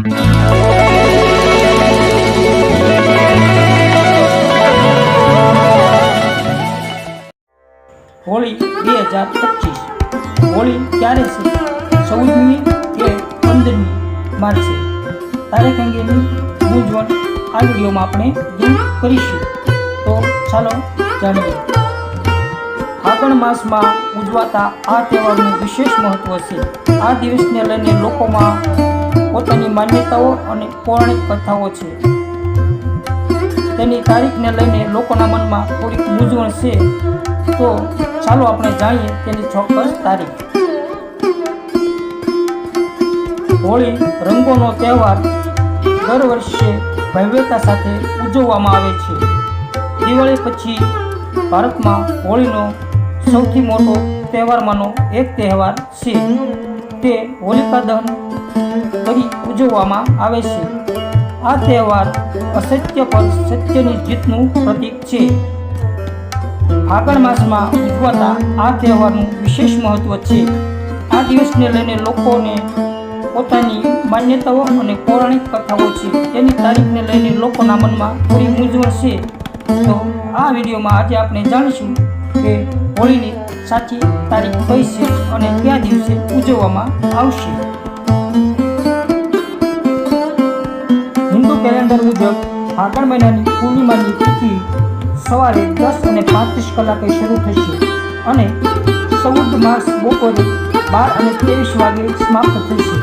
હોળી બે હજાર પચીસ. હોળી ક્યારે છે? ચૌદમી કે પંદરમી માર્ચે તારીખ અંગેની મૂંઝવણ આ વિડીયોમાં આપણે દૂર કરીશું, તો ચાલો જાણીએ. ફાગણ માસમાં ઉજવાતા આ તહેવારનું વિશેષ મહત્વ છે. આ દિવસને લઈને લોકોમાં પોતાની માન્યતાઓ અને પૌરાણિક કથાઓ છે. તેની તારીખને લઈને લોકોના મનમાં થોડીક મૂંઝવણ છે, તો ચાલો આપણે જાણીએ તેની ચોક્કસ તારીખ. હોળી રંગોનો તહેવાર દર વર્ષે ભવ્યતા સાથે ઉજવવામાં આવે છે. દિવાળી પછી ભારતમાં હોળીનો સૌથી મોટો તહેવારમાંનો એક તહેવાર છે. તે હોલિકા દહન કરી ઉજવવામાં આવે છે. આ તહેવાર અસત્ય પર સત્યની જીતનું પ્રતીક છે. ફાગણ માસમાં ઉજવાતા આ તહેવારનું વિશેષ મહત્વ છે. આ દિવસને લઈને લોકોને પોતાની માન્યતાઓ અને પૌરાણિક કથાઓ છે. તેની તારીખને લઈને લોકોના મનમાં થોડી મૂંઝવણ છે. તો આ વિડીયોમાં આજે આપણે જાણીશું કે હોળીની સાચી તારીખ કઈ છે અને કયા દિવસે ઉજવવામાં આવશે. કેલેન્ડર મુજબ ફાગણ મહિનાની પૂર્ણિમાની તિથિ સવારે દસ અને પાંત્રીસ કલાકે શરૂ થશે અને ચૌદ માર્ચ બપોરે બાર અને ત્રેવીસ વાગે સમાપ્ત થશે.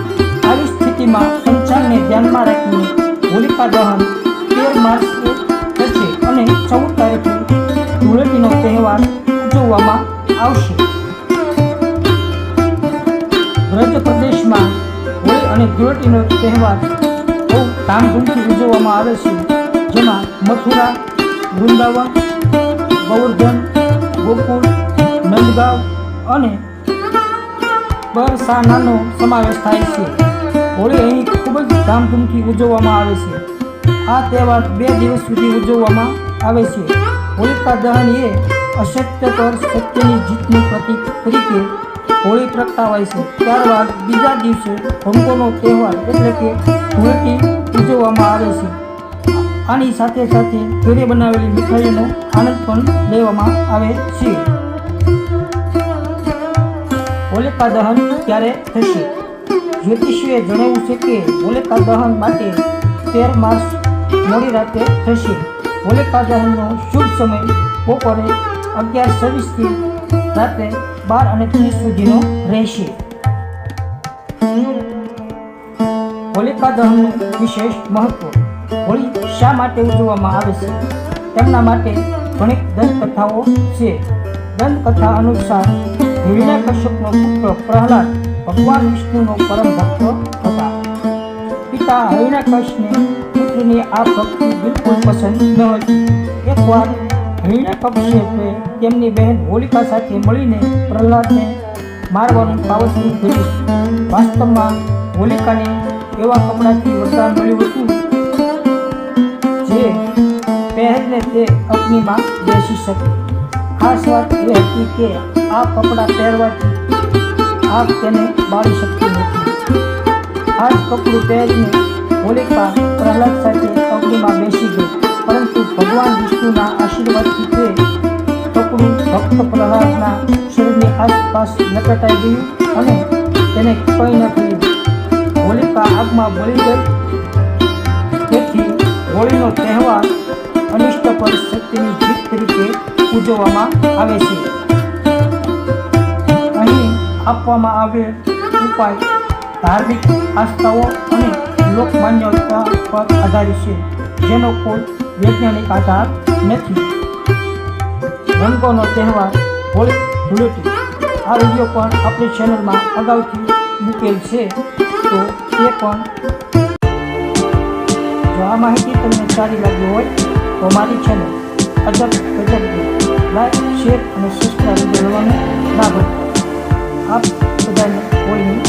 આવી સ્થિતિમાં પંચાંગને ધ્યાનમાં રાખીને હોલિકા દહન તેર માર્ચે થશે અને ચૌદ તારીખે ધૂળેટીનો તહેવાર ઉજવવામાં આવશે. વ્રજ પ્રદેશમાં હોળી અને ધૂળેટીનો તહેવાર ધામધૂમથી ઉજવવામાં આવે છે, જેમાં મથુરા, વૃંદાવન ગૌવર્ધન ગોકુળ, નંદગાંવ અને બરસાનાનો સમાવેશ થાય છે. હોળી અહીં ખૂબ જ ધામધૂમથી ઉજવવામાં આવે છે. આ તહેવાર બે દિવસ સુધી ઉજવવામાં આવે છે. હોળિકા દહન એ અસત્ય પર સત્યની જીતનું પ્રતીક તરીકે હોળી પ્રગટાવાય છે. ત્યારબાદ બીજા દિવસે રંગોનો તહેવાર એટલે કે ધૂળેટી ઉજવવામાં આવે છે. આની સાથે સાથે ઘરે બનાવેલી મીઠાઈઓનો આનંદ પણ લેવામાં આવે છે. હોલિકા દહન ક્યારે થશે. જ્યોતિષીએ જણાવ્યું છે કે હોલિકા દહન માટે તેર માર્ચ મોડી રાતે થશે. હોલિકા દહનનો શુભ સમય બપોરે અગિયાર છવ્વીસથી રાત્રે બાર અને ત્રીસ સુધીનો રહેશે. હોલિકા દહનનું વિશેષ મહત્વ હોળી શા માટે ઉજવવામાં આવે છે? તેમના માટે ઘણી દંતકથાઓ છે. દંતકથા અનુસાર હિરણ્યકશ્યપનો પુત્ર પ્રહલાદ ભગવાન વિષ્ણુનો પરમ ભક્ત હતા. પિતા હિરણ્યકશને પુત્રની આ ભક્તિ બિલકુલ પસંદ ન હતી. એકવાર હિરણ્યકશ્યપે તેમની બહેન હોલિકા સાથે મળીને પ્રહલાદને મારવાનું કાવતરું કર્યું. વાસ્તવમાં હોલિકાને એવા કપડાથી વરદાન મળ્યું હતું જે પહેરને તે અગ્નિમાં બેસી શકે. ખાસ વાત એ હતી કે આ કપડાં પહેરવાથી આગ તેને બાળી શકતી નથી. આ જ કપડું પહેરીને હોલિકા પ્રહલાદ સાથે અગ્નિમાં બેસી ગઈ. પરંતુ ભગવાન વિષ્ણુના આશીર્વાદથી તે કપડું ભક્ત પ્રહલાદના શરીરની આસપાસ લપેટાઈ ગયું અને તેને કંઈ ન આગમાં બળી ગઈ. તેથી હોળીનો તહેવાર અનિષ્ટ પર સત્યની જીત તરીકે ઉજવવામાં આવે છે. અહીં આપવામાં આવેલ ઉપાય ધાર્મિક આસ્થાઓ અને લોકમાન્યતા પર આધારિત છે, જેનો કોઈ વૈજ્ઞાનિક આધાર નથી. રંગોનો તહેવાર હોળી ધૂળેટી. આ વીડિયો પણ આપણી ચેનલમાં અગાઉથી મૂકેલ છે, તો તે પણ જો આ માહિતી તમને સારી લાગી હોય, તો મારી ચેનલ અજબ ગજબ લાઈક શેર અને સબસ્ક્રાઈબ કરવાનું ના ભૂલતા આપ બધાને હોળીની